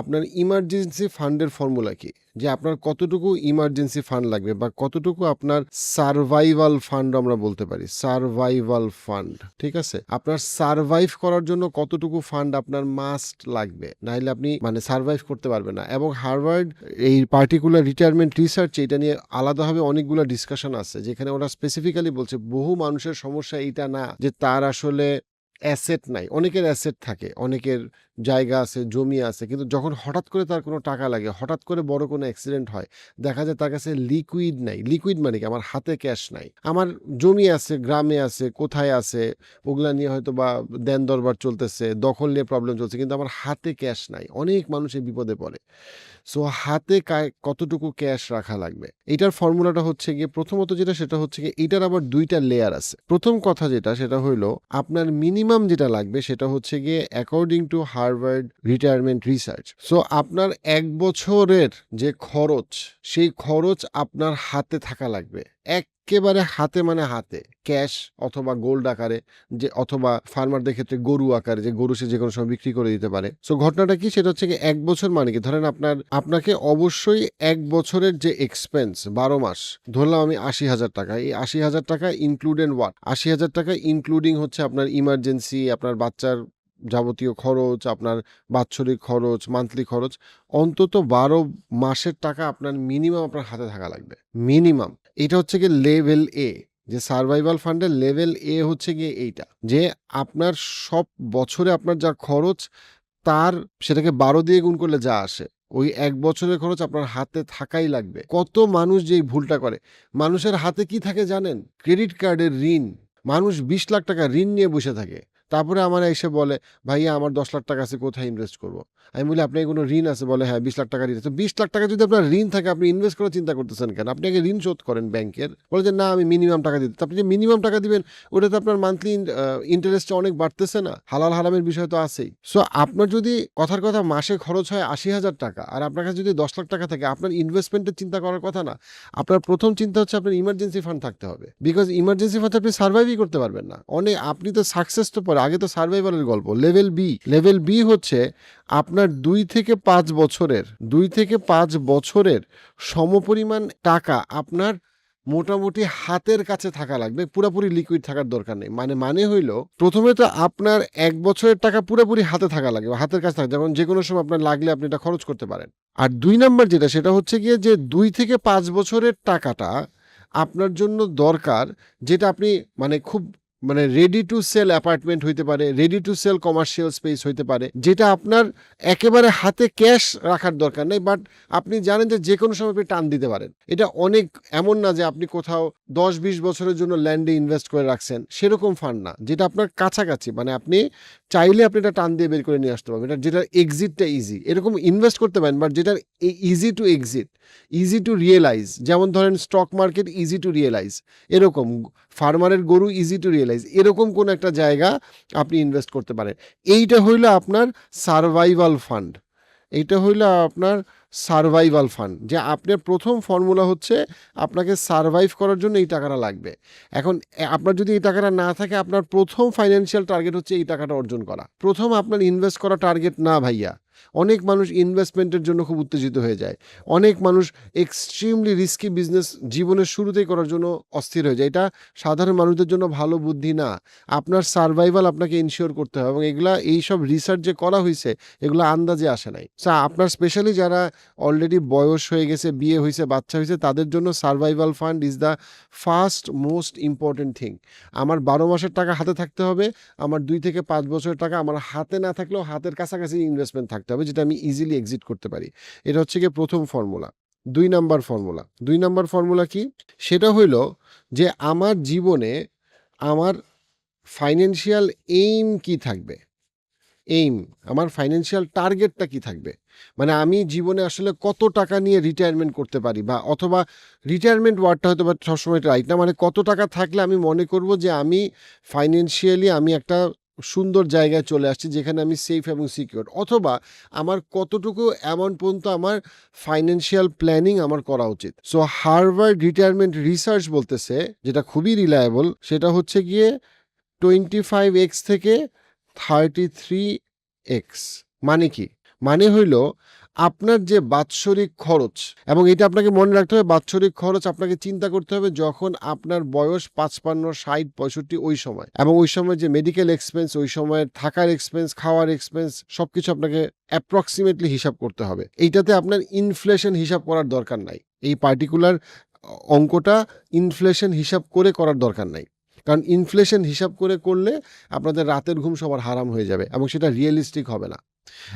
আপনার ইমার্জেন্সি ফান্ডের ফর্মুলা কি? যে আপনার কতটুকু ইমার্জেন্সি ফান্ড লাগবে বা কতটুকু আপনার সার্ভাইভাল ফান্ড আমরা বলতে পারি সার্ভাইভাল ফান্ড ঠিক আছে? আপনার সার্ভাইভ করার জন্য কতটুকু ফান্ড আপনার মাস্ট লাগবে? নাহলে আপনি মানে সার্ভাইভ করতে পারবেন না। এবং হার্ভার্ড এই পার্টিকুলার রিটায়ারমেন্ট রিসার্চ এটা নিয়ে আলাদাভাবে অনেকগুলো ডিসকাশন আছে, যেখানে ওরা স্পেসিফিক্যালি বলছে, বহু মানুষের সমস্যা এটা না, যে তার আসলে অ্যাসেট নাই। অনেকের অ্যাসেট থাকে, অনেকের জায়গা আছে, জমি আছে, কিন্তু যখন হঠাৎ করে তার কোনো টাকা লাগে, হঠাৎ করে বড় কোনো অ্যাক্সিডেন্ট হয়, দেখা যায় তার কাছে লিকুইড নাই। লিকুইড মানে কি? আমার হাতে ক্যাশ নাই। আমার জমি আছে, গ্রামে আছে, কোথায় আছে, ওগুলা নিয়ে হয়তো বা দেন দরবার চলতেছে, দখল নিয়ে প্রবলেম চলছে, কিন্তু আমার হাতে ক্যাশ নাই। অনেক মানুষ এই বিপদে পড়ে। সো হাতে কতটুকু ক্যাশ রাখা লাগবে? এটার ফর্মুলাটা হচ্ছে গিয়ে, প্রথমত যেটা, সেটা হচ্ছে গিয়ে, এটার আবার দুইটা লেয়ার আছে। প্রথম কথা যেটা, সেটা হইল, আপনার মিনিমাম যেটা লাগবে সেটা হচ্ছে গিয়ে according to Harvard retirement research so আপনার এক বছরের যে খরচ, সেই খরচ আপনার হাতে থাকা লাগবে। একেবারে হাতে মানে হাতে, ক্যাশ অথবা গোল্ড আকারে যে, অথবা ফার্মারদের ক্ষেত্রে গরু আকারে যে, গরু সে যে কোনো সময় বিক্রি করে দিতে পারে। সো ঘটনাটা কি? সেটা হচ্ছে এক বছর মানে কি? ধরেন আপনার, আপনাকে অবশ্যই এক বছরের যে এক্সপেন্স বারো মাস, ধরলাম আমি আশি হাজার টাকা, এই আশি হাজার টাকা ইনক্লুডেন ওয়াট আশি হাজার টাকা ইনক্লুডিং হচ্ছে আপনার ইমার্জেন্সি আপনার বাচ্চার যাবতীয় খরচ, আপনার বাৎসরিক খরচ মান্থলি খরচ, অন্তত বারো মাসের টাকা আপনার মিনিমাম আপনার হাতে থাকা লাগবে। মিনিমাম এটা হচ্ছে কি লেভেল এ যে সার্ভাইভাল ফান্ডের লেভেল এ হচ্ছে গিয়ে এইটা, যে আপনার সব বছরে আপনার যা খরচ, তার সেটাকে বারো দিয়ে গুণ করলে যা আসে, ওই এক বছরের খরচ আপনার হাতে থাকাই লাগবে। কত মানুষ যেই ভুলটা করে? মানুষের হাতে কি থাকে জানেন? ক্রেডিট কার্ডের ঋণ। মানুষ বিশ লাখ টাকা ঋণ নিয়ে বসে থাকে। তারপরে আমার এসে বলে, ভাইয়া, আমার দশ লাখ টাকা আছে, কোথায় ইনভেস্ট করব? আমি বলি আপনার কোনো ঋণ আছে? বলে হ্যাঁ বিশ লাখ টাকা ঋণ আছে। বিশ লাখ টাকা যদি আপনার ঋণ থাকে, আপনি ইনভেস্ট করার চিন্তা করতেছেন কেন? আপনি আগে ঋণ শোধ করেন ব্যাংকের। বলে যে, না, আমি মিনিমাম টাকা দিতে আপনি যে মিনিমাম টাকা দিবেন, ওটাতে আপনার মান্থলি ইন্টারেস্টটা অনেক বাড়তেছে না? হালাল হারামের বিষয় তো আছেই। সো আপনার যদি কথার কথা মাসে খরচ হয় আশি হাজার টাকা, আর আপনার কাছে যদি দশ লাখ টাকা থাকে, আপনার ইনভেস্টমেন্টের চিন্তা করার কথা না, আপনার প্রথম চিন্তা হচ্ছে আপনার ইমার্জেন্সি ফান্ড থাকতে হবে। বিকজ ইমার্জেন্সি ফান্ড আপনি সার্ভাইভই করতে পারবেন না। অনেক আপনি তো সাকসেস তো পরে আগে তো সার্ভাইভালের গল্প লেভেল বি লেভেল বি হচ্ছে আপনার দুই থেকে পাঁচ বছরের, দুই থেকে পাঁচ বছরের সমপরিমাণ টাকা আপনার মোটামুটি হাতের কাছে থাকা লাগবে, পুরোপুরি লিকুইড থাকার দরকার নেই। মানে মানে হইল প্রথমে তো আপনার এক বছরের টাকা পুরোপুরি হাতে থাকা লাগবে হাতের কাছে থাকা যেমন যে কোনো সময় আপনার লাগলে আপনি এটা খরচ করতে পারেন। আর দুই নাম্বার যেটা, সেটা হচ্ছে গিয়ে যে দুই থেকে পাঁচ বছরের টাকাটা আপনার জন্য দরকার, যেটা আপনি মানে খুব মানে রেডি টু সেল অ্যাপার্টমেন্ট হইতে পারে ready to sell commercial space হইতে পারে, যেটা আপনার একেবারে হাতে ক্যাশ রাখার দরকার নেই বাট আপনি জানেন যে যে কোনো সময় আপনি টান দিতে পারেন। এটা অনেক এমন না যে আপনি কোথাও দশ বিশ বছরের জন্য ল্যান্ডে ইনভেস্ট করে রাখছেন, সেরকম ফান্ড না, যেটা আপনার কাছাকাছি মানে আপনি চাইলে আপনি এটা টান দিয়ে বের করে নিয়ে আসতে পারবেন, এটা যেটার এক্সিটটা ইজি এরকম ইনভেস্ট করতে পারেন বাট যেটার easy to exit easy to realise যেমন ধরেন stock market easy to realise এরকম ফার্মারের গরু ইজি টু রিয়েলাইজ এরকম কোন একটা জায়গা আপনি ইনভেস্ট করতে পারেন। এইটা হইল আপনার সার্ভাইভাল ফান্ড এইটা হইল আপনার সার্ভাইভাল ফান্ড যে আপনার প্রথম ফর্মুলা হচ্ছে আপনাকে সার্ভাইভ করার জন্য এই টাকাটা লাগবে। এখন আপনার যদি এই টাকাটা না থাকে, আপনার প্রথম ফাইন্যান্সিয়াল টার্গেট হচ্ছে এই টাকাটা অর্জন করা। প্রথম আপনার ইনভেস্ট করা টার্গেট না ভাইয়া। অনেক মানুষ ইনভেস্টমেন্টের জন্য খুব উত্তেজিত হয়ে যায়। অনেক মানুষ এক্সট্রিমলি রিস্কি বিজনেস জীবনের শুরুতেই করার জন্য অস্থির হয়ে যায়। এটা সাধারণ মানুষদের জন্য ভালো বুদ্ধি না। আপনার সার্ভাইভাল আপনাকে ইনশিওর করতে হবে এবং এগুলা, এইসব রিসার্চ যে করা হয়েছে এগুলো আন্দাজে আসে নাই। সো আপনার স্পেশালি যারা অলরেডি বয়স হয়ে গেছে, বিয়ে হয়েছে বাচ্চা হয়েছে তাদের জন্য survival fund is the first most important thing আমার বারো মাসের টাকা হাতে থাকতে হবে, আমার দুই থেকে পাঁচ বছরের টাকা আমার হাতে না থাকলেও হাতের কাছাকাছি ইনভেস্টমেন্ট থাকতে হবে, যেটা আমি ইজিলি এক্সিট করতে পারি। এটা হচ্ছে গিয়ে প্রথম ফর্মুলা দুই নাম্বার ফর্মুলা দুই নাম্বার ফর্মুলা কি? সেটা হইল যে আমার জীবনে আমার ফাইন্যান্সিয়াল এইম কি থাকবে? এইম আমার ফাইন্যান্সিয়াল টার্গেটটা কি থাকবে? মানে আমি জীবনে আসলে কত টাকা নিয়ে রিটায়ারমেন্ট করতে পারি বা অথবা রিটায়ারমেন্ট ওয়ার্ডটা হয়তো বা সবসময় রাইট না মানে কত টাকা থাকলে আমি মনে করব যে আমি ফাইন্যান্সিয়ালি আমি একটা সুন্দর জায়গায় চলে আসছি যেখানে আমি সেফ এবং সিকিউর অথবা আমার কতটুকু অ্যামাউন্ট পর্যন্ত আমার ফাইন্যান্সিয়াল প্ল্যানিং আমার করা উচিত। সো হার্ভার্ড রিটায়ারমেন্ট রিসার্চ বলতেছে, যেটা খুবই রিলায়েবল সেটা হচ্ছে গিয়ে টোয়েন্টি ফাইভ এক্স থেকে থার্টি থ্রি এক্স মানে কি? মানে হইল আপনার যে বাৎসরিক খরচ, এবং এটা আপনাকে মনে রাখতে হবে, বাৎসরিক খরচ আপনাকে চিন্তা করতে হবে যখন আপনার বয়স পাঁচপান্ন, ষাট, পঁয়ষট্টি ওই সময়, এবং ওই সময় যে মেডিকেল এক্সপেন্স ওই সময়ের থাকার এক্সপেন্স খাওয়ার এক্সপেন্স সবকিছু আপনাকে অ্যাপ্রক্সিমেটলি হিসাব করতে হবে। এইটাতে আপনার ইনফ্লেশন হিসাব করার দরকার নাই। এই পার্টিকুলার অঙ্কটা ইনফ্লেশন হিসাব করে করার দরকার নাই। কারণ ইনফ্লেশন হিসাব করে করলে আপনাদের রাতের ঘুম সবার হারাম হয়ে যাবে, এবং সেটা রিয়েলিস্টিক হবে না।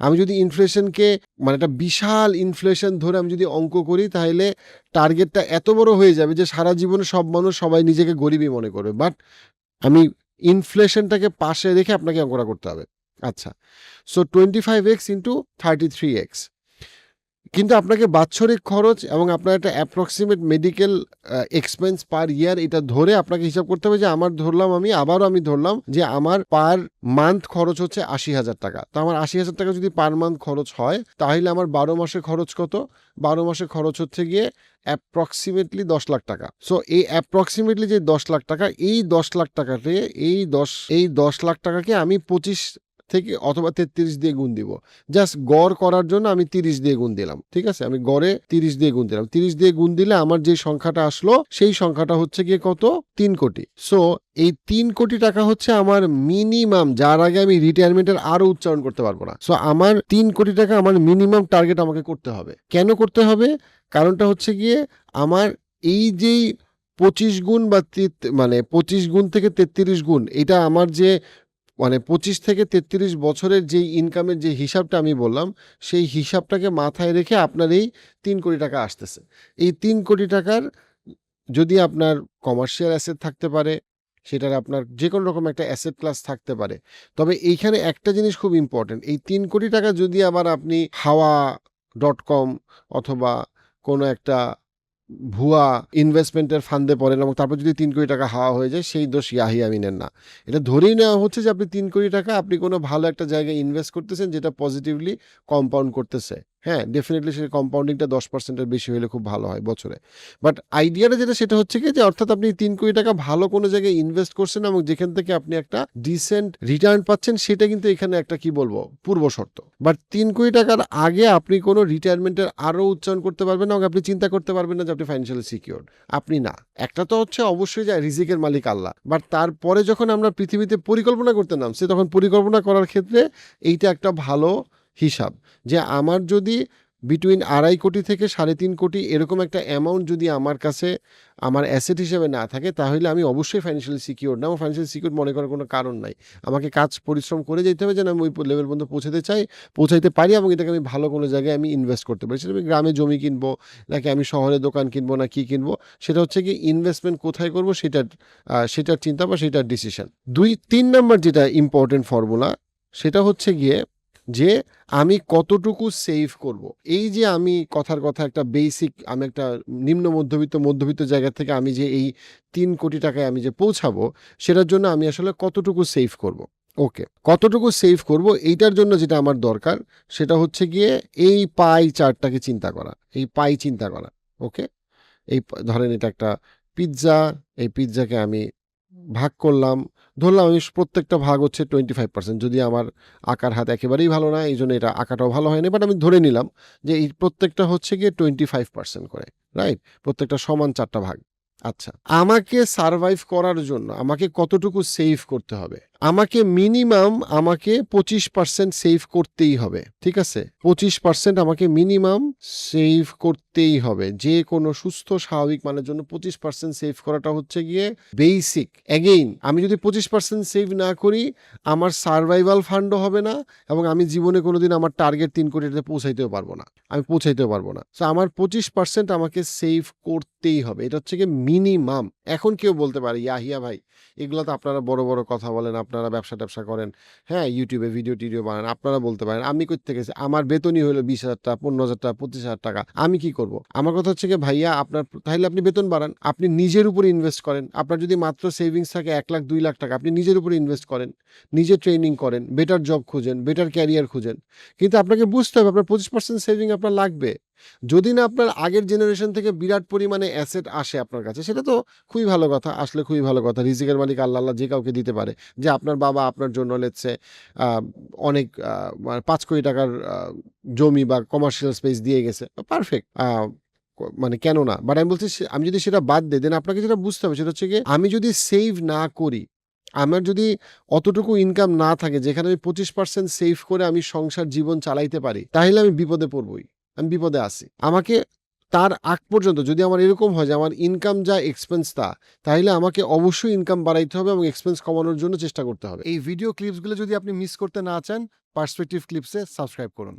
আমি যদি ইনফ্লেশনকে মানে একটা বিশাল ইনফ্লেশন ধরে আমি যদি অঙ্ক করি, তাহলে টার্গেটটা এত বড় হয়ে যাবে যে সারা জীবনে সব মানুষ সবাই নিজেকে গরিবই মনে করবে। বাট আমি ইনফ্লেশনটাকে পাশে রেখে আপনাকে অঙ্কটা করতে হবে। আচ্ছা so twenty five x into thirty three x কিন্তু আপনাকে বাৎসরিক খরচ এবং আপনার একটা approximate medical expense per year এটা ধরে আপনাকে হিসাব করতে হবে যে আমার ধরলাম আমি, আবারও আমি ধরলাম যে আমার পার মান্থ খরচ হচ্ছে আশি হাজার টাকা। তো আমার আশি হাজার টাকা যদি পার মান্থ খরচ হয়, তাহলে আমার বারো মাসে খরচ কত? বারো মাসে খরচ হচ্ছে গিয়ে অ্যাপ্রক্সিমেটলি দশ লাখ টাকা। সো এই অ্যাপ্রক্সিমেটলি যে দশ লাখ টাকা, এই দশ লাখ টাকাতে, এই দশ এই দশ লাখ টাকাকে আমি পঁচিশ থেকে অথবা তেত্রিশ দিয়ে গুণ দিব। জাস্ট গড় করার জন্য আমি তিরিশ দিয়ে গুণ দিলাম, ঠিক আছে? আমি গড়ে তিরিশ দিয়ে গুণ দিলাম। তিরিশ দিয়ে গুণ দিলে আমার যে সংখ্যাটা আসলো, সেই সংখ্যাটা হচ্ছে গিয়ে কত? তিন কোটি। সো এই তিন কোটি টাকা হচ্ছে আমার মিনিমাম যার আগে আমি রিটায়ারমেন্টের আরও উচ্চারণ করতে পারব না। সো আমার তিন কোটি টাকা আমার মিনিমাম টার্গেট আমাকে করতে হবে। কেন করতে হবে? কারণটা হচ্ছে গিয়ে আমার এই যেই পঁচিশ গুণ বা মানে পঁচিশ গুণ থেকে তেত্রিশ গুণ, এটা আমার যে মানে পঁচিশ থেকে তেত্রিশ বছরের যে ইনকামের যে হিসাবটা আমি বললাম, সেই হিসাবটাকে মাথায় রেখে আপনার এই তিন কোটি টাকা আসতেছে। এই তিন কোটি টাকার যদি আপনার কমার্শিয়াল অ্যাসেট থাকতে পারে, সেটার আপনার যে কোনো রকম একটা অ্যাসেট ক্লাস থাকতে পারে। তবে এইখানে একটা জিনিস খুব ইম্পর্টেন্ট এই তিন কোটি টাকা যদি আবার আপনি হাওয়া ডট কম অথবা কোনো একটা ভুয়া ইনভেস্টমেন্টের ফান্ডে পড়েন এবং তারপর যদি তিন কোটি টাকা হাওয়া হয়ে যায়, সেই দোষ ইয়াহি আমিনের না। এটা ধরেই নেওয়া হচ্ছে যে আপনি তিন কোটি টাকা আপনি কোনো ভালো একটা জায়গায় ইনভেস্ট করতেছেন যেটা পজিটিভলি কম্পাউন্ড করতেছে। হ্যাঁ ডেফিনেটলি সেই কম্পাউন্ডিংটা দশ পার্সেন্টের বেশি হলে খুব ভালো হয় বছরে। বাট আইডিয়াটা যেটা, সেটা হচ্ছে কি যে, অর্থাৎ আপনি তিন কোটি টাকা ভালো কোনো জায়গায় ইনভেস্ট করছেন এবং যেখান থেকে আপনি একটা ডিসেন্ট রিটার্ন পাচ্ছেন, সেটা কিন্তু এখানে একটা কি বলব, পূর্ব শর্ত। বাট তিন কোটি টাকার আগে আপনি কোনো রিটায়ারমেন্টের আরও উচ্চারণ করতে পারবেন এবং আপনি চিন্তা করতে পারবেন না যে, আপনি ফাইন্যান্সিয়ালি সিকিউর আপনি না। একটা তো হচ্ছে অবশ্যই যে, রিজিকের মালিক আল্লাহ। বাট তারপরে যখন আমরা পৃথিবীতে পরিকল্পনা করতে নামছি, তখন পরিকল্পনা করার ক্ষেত্রে এইটা একটা ভালো হিসাব যে আমার যদি বিটুইন আড়াই কোটি থেকে সাড়ে তিন কোটি এরকম একটা অ্যামাউন্ট যদি আমার কাছে আমার অ্যাসেট হিসেবে না থাকে, তাহলে আমি অবশ্যই ফাইন্যান্সিয়ালি সিকিউর না। আমার ফাইন্যান্সিয়ালি সিকিউর মনে করার কোনো কারণ নাই। আমাকে কাজ, পরিশ্রম করে যেতে হবে যেন আমি ওই লেভেল পর্যন্ত পৌঁছাতে চাই, পৌঁছাইতে পারি এবং এটাকে আমি ভালো কোনো জায়গায় আমি ইনভেস্ট করতে পারি। সেটা আমি গ্রামে জমি কিনবো, নাকি আমি শহরে দোকান কিনবো, না কি কিনবো, সেটা হচ্ছে কি ইনভেস্টমেন্ট কোথায় করব সেটার সেটার চিন্তা বা সেটার ডিসিশন দুই, তিন নাম্বার যেটা ইম্পর্টেন্ট ফর্মুলা সেটা হচ্ছে গিয়ে যে আমি কতটুকু সেভ করব। এই যে আমি কথার কথা একটা বেসিক আমি একটা নিম্ন মধ্যবিত্ত মধ্যবিত্ত জায়গা থেকে আমি যে এই তিন কোটি টাকায় আমি যে পৌঁছাবো, সেটার জন্য আমি আসলে কতটুকু সেভ করব। ওকে কতটুকু সেভ করব এইটার জন্য যেটা আমার দরকার, সেটা হচ্ছে গিয়ে এই পাই চার্টটাকে চিন্তা করা, এই পাই চিন্তা করা ওকে এই ধরেন এটা একটা পিৎজা এই পিৎজাকে আমি ভাগ করলাম। ধরলাম আমি প্রত্যেকটা ভাগ হচ্ছে টোয়েন্টি ফাইভ পার্সেন্ট যদি আমার আঁকার হাত একেবারেই ভালো না এই জন্য এটা আঁকাটাও ভালো হয়নি বাট আমি ধরে নিলাম যে এই প্রত্যেকটা হচ্ছে গিয়ে টোয়েন্টি ফাইভ পার্সেন্ট করে রাইট প্রত্যেকটা সমান চারটা ভাগ। আচ্ছা আমাকে সারভাইভ করার জন্য আমাকে কতটুকু সেভ করতে হবে? আমাকে মিনিমাম আমাকে পঁচিশ পার্সেন্ট সেভ করতেই হবে, ঠিক আছে? পঁচিশ পার্সেন্ট আমাকে মিনিমাম সেভ করতেই হবে। যে কোনো সুস্থ, স্বাভাবিক মানের জন্য পঁচিশ পার্সেন্ট সেভ করাটা হচ্ছে গিয়ে বেসিক অ্যাগেইন আমি যদি পঁচিশ পার্সেন্ট সেভ না করি, আমার সার্ভাইভাল ফান্ডও হবে না এবং আমি জীবনে কোনোদিন আমার টার্গেট তিন কোটিতে পৌঁছাইতেও পারব না। আমি পৌঁছাইতেও পারব না। তো আমার পঁচিশ পার্সেন্ট আমাকে সেভ করতেই হবে। এটা হচ্ছে গিয়ে মিনিমাম এখন কেউ বলতে পারে, ইয়াহিয়া ভাই এগুলো তো আপনারা বড় বড় কথা বলেন আপনারা ব্যবসা ট্যাবসা করেন হ্যাঁ ইউটিউবে ভিডিও টিডিও বানান, আপনারা বলতে পারেন, আমি কই থেকে আমার বেতনই হলো বিশ হাজার টাকা, পনেরো হাজার টাকা, পঁচিশ হাজার টাকা, আমি কি করব? আমার কথা হচ্ছে কি ভাইয়া, আপনার, তাহলে আপনি বেতন বাড়ান, আপনি নিজের উপর ইনভেস্ট করেন, আপনার যদি মাত্র সেভিংস থাকে এক লাখ, দুই লাখ টাকা, আপনি নিজের উপর ইনভেস্ট করেন, নিজে ট্রেনিং করেন বেটার জব খুঁজেন বেটার ক্যারিয়ার খুঁজেন, কিন্তু আপনাকে বুঝতে হবে, আপনার পঁচিশ পার্সেন্ট সেভিং আপনার লাগবে। যদি না আপনার আগের জেনারেশন থেকে বিরাট পরিমাণে অ্যাসেট আসে আপনার কাছে, সেটা তো খুবই ভালো কথা, আসলে খুবই ভালো কথা। রিজিকের মালিক আল্লাহ আল্লাহ যে কাউকে দিতে পারে। যে আপনার বাবা আপনার জন্য লেটসে অনেক মানে পাঁচ কোটি টাকার জমি বা কমার্শিয়াল স্পেস দিয়ে গেছে পারফেক্ট মানে কেন না? বাট আমি বলছি আমি যদি সেটা বাদ দিই দেন আপনাকে যেটা বুঝতে হবে সেটা হচ্ছে কি আমি যদি সেভ না করি, আমার যদি অতটুকু ইনকাম না থাকে, যেখানে আমি পঁচিশ পার্সেন্ট সেভ করে আমি সংসার, জীবন চালাইতে পারি, তাহলে আমি বিপদে পড়বই। আমি বিপদে আসি আমাকে তার আগ পর্যন্ত যদি আমার এরকম হয় যে আমার ইনকাম যা এক্সপেন্স তা, তাহলে আমাকে অবশ্যই ইনকাম বাড়াইতে হবে এবং এক্সপেন্স কমানোর জন্য চেষ্টা করতে হবে। এই ভিডিও ক্লিপসগুলো যদি আপনি মিস করতে না চান পার্সপেক্টিভ ক্লিপসে সাবস্ক্রাইব করুন।